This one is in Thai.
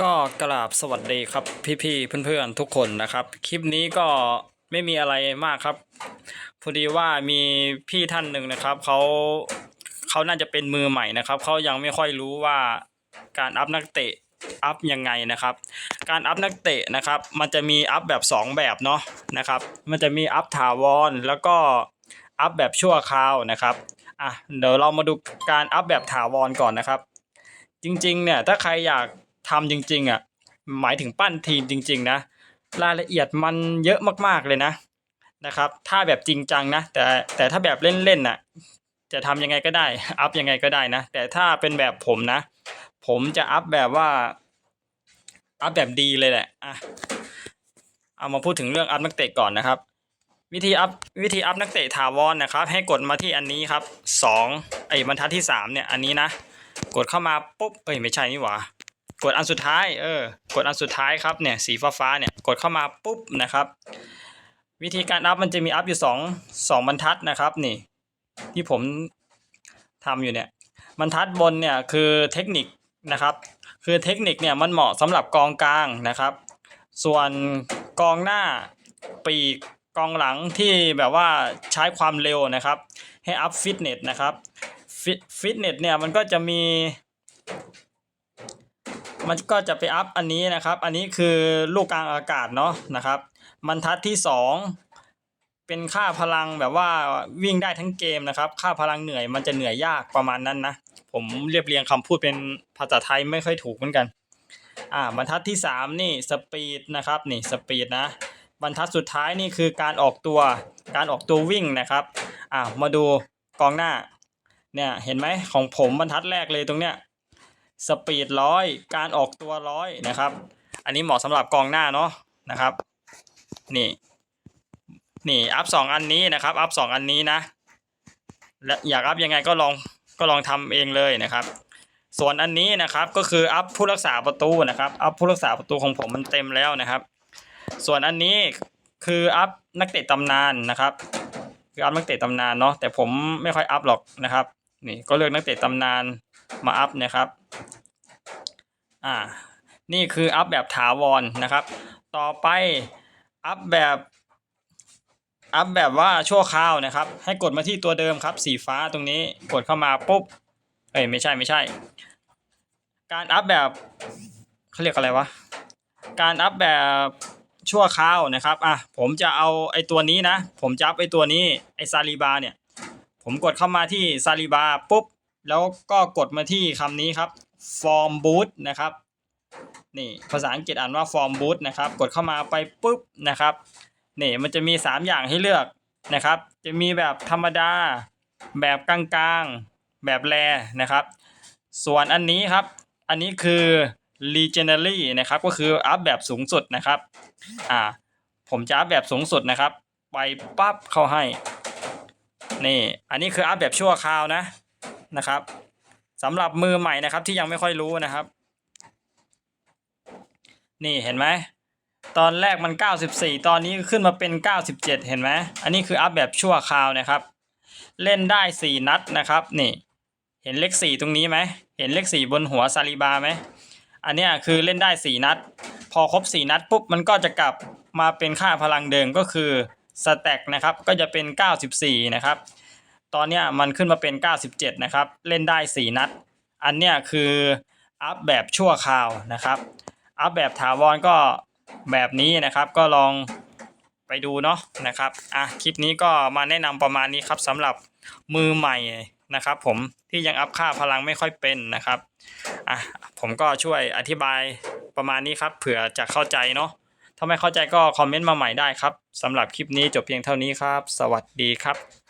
ก็กราบสวัสดีครับพี่ๆเพื่อนๆทุกคนนะครับ คลิปนี้ก็ไม่มีอะไรมากครับพอดีว่ามีพี่ท่านหนึ่งนะครับเขาเขาน่าจะเป็นมือใหม่นะครับเขายังไม่ค่อยรู้ว่าการอัพนักเตะอัพยังไงนะครับ การอัพนักเตะนะครับ มันจะมีอัพแบบ 2 แบบเนาะนะครับ มันจะมีอัพถาวรแล้วก็อัพแบบชั่วคราวนะครับอะเดี๋ยวเรามาดูการอัพแบบถาวรก่อนนะครับ จริงๆเนี่ยถ้าใครอยาก ทำจริงๆอะหมายถึงปั้นทีมจริง ๆ นะ รายละเอียดมันเยอะมากๆเลยนะนะครับ ถ้าแบบจริงจังนะ แต่แต่ถ้าแบบเล่นๆน่ะ จะทำยังไงก็ได้ อัพยังไงก็ได้นะ แต่ถ้าเป็นแบบผมนะ ผมจะอัพแบบว่า อัพแบบดีเลยแหละอะเอามาพูดถึงเรื่องอัพนักเตะก่อนนะครับ วิธีอัพวิธีอัพนักเตะถาวรนะครับ ให้กดมาที่อันนี้ครับสองไอ้บรรทัดที่สามเนี่ยอันนี้นะ กดเข้ามาปุ๊บเอ้ยไม่ใช่นี่หว่า กดอันสุดท้ายเออกดอันสุดท้ายครับเนี่ยสีฟ้าฟ้าเนี่ยกดเข้ามาปุ๊บนะครับ วิธีการอัพมันจะมีอัพอยู่สองสองบรรทัดนะครับนี่ ที่ผมทำอยู่เนี่ยบรรทัดบนเนี่ยคือเทคนิคนะครับ คือเทคนิคเนี่ยมันเหมาะสำหรับกองกลางนะครับ ส่วนกองหน้าปีกกองหลังที่แบบว่าใช้ความเร็วนะครับ ให้อัพฟิตเนสนะครับฟิตฟิตเนสเนี่ยมันก็จะมี มันก็จะไปอัพอันนี้นะครับ อันนี้คือลูกกลางอากาศเนาะนะครับบรรทัดที่สองเป็นค่าพลังแบบว่าวิ่งได้ทั้งเกมนะครับ ค่าพลังเหนื่อยมันจะเหนื่อยยากประมาณนั้นนะ ผมเรียบเรียงคำพูดเป็นภาษาไทยไม่ค่อยถูกเหมือนกัน อ่าบรรทัดที่สามนี่สปีดนะครับนี่สปีดนะ บรรทัดสุดท้ายนี่คือการออกตัว การออกตัววิ่งนะครับ อ่ามาดูกองหน้าเนี่ยเห็นไหมของผมบรรทัดแรกเลยตรงเนี้ย สปีดร้อยการออกตัวร้อยนะครับ อันนี้เหมาะสำหรับกองหน้าเนาะนะครับ นี่นี่อัพสองอันนี้นะครับอัพสองอันนี้นะและอยากอัพยังไงก็ลองก็ลองทำเองเลยนะครับ ส่วนอันนี้นะครับก็คืออัพผู้รักษาประตูนะครับอัพผู้รักษาประตูของผมมันเต็มแล้วนะครับ ส่วนอันนี้คืออัพนักเตะตำนานนะครับคืออัพนักเตะตำนานเนาะแต่ผมไม่ค่อยอัพหรอกนะครับนี่ก็เลือกนักเตะตำนานมาอัพนะครับ อ่า นี่คืออัพแบบถาวรนะครับ ต่อไปอัพแบบอัพแบบว่าชั่วคราวนะครับ ให้กดมาที่ตัวเดิมครับ สีฟ้าตรงนี้กดเข้ามาปุ๊บ เอ้ยไม่ใช่ไม่ใช่ การอัพแบบเขาเรียกอะไรวะ การอัพแบบชั่วคราวนะครับ อะผมจะเอาไอ้ตัวนี้นะ ผมจะอัพไอ้ตัวนี้ไอ้ซาลีบาเนี่ย ผมกดเข้ามาที่ซาลีบาปุ๊บ แล้วก็กดมาที่คำนี้ครับ form boot นะครับนี่ภาษาอังกฤษอ่านว่า form boot นะครับกดเข้ามาไปปุ๊บนะครับนี่มันจะมี 3 อย่างให้เลือกนะครับ จะมีแบบธรรมดา แบบกลางๆ แบบแรนะครับ ส่วนอันนี้ครับ อันนี้คือ legendary นะครับก็คืออัพแบบสูงสุดนะครับอ่าผมจะอัพแบบสูงสุดนะครับ ไปปั๊บเข้าให้นี่อันนี้คืออัพแบบชั่วคราวนะนะครับ สำหรับมือใหม่นะครับที่ยังไม่ค่อยรู้นะครับ นี่เห็นไหมตอนแรกมัน 94 ตอนนี้ขึ้นมาเป็น 97 เห็นไหมอันนี้คืออัพแบบชั่วคราวนะครับ เล่นได้ 4 นัดนะครับ นี่ เห็นเลข 4 ตรงนี้ไหมเห็นเลข 4 บนหัวซาลิบาไหมอันนี้คือเล่นได้ 4 นัด พอครบ 4 นัดปุ๊บมันก็จะกลับมาเป็นค่าพลังเดิมก็คือสแต็กนะครับก็จะเป็น 94 นะครับ ตอนเนี้ยมันขึ้นมาเป็น 97 นะครับ เล่นได้ 4 นัด อันเนี้ยคืออัพแบบชั่วคราวนะครับ อัพแบบถาวรก็แบบนี้นะครับ ก็ลองไปดูเนาะนะครับ อะคลิปนี้ก็มาแนะนำประมาณนี้ครับสำหรับมือใหม่นะครับ ผมที่ยังอัพค่าพลังไม่ค่อยเป็นนะครับ อะผมก็ช่วยอธิบายประมาณนี้ครับ เผื่อจะเข้าใจเนาะถ้าไม่เข้าใจก็คอมเมนต์มาใหม่ได้ครับสำหรับคลิปนี้จบเพียงเท่านี้ครับ สวัสดีครับ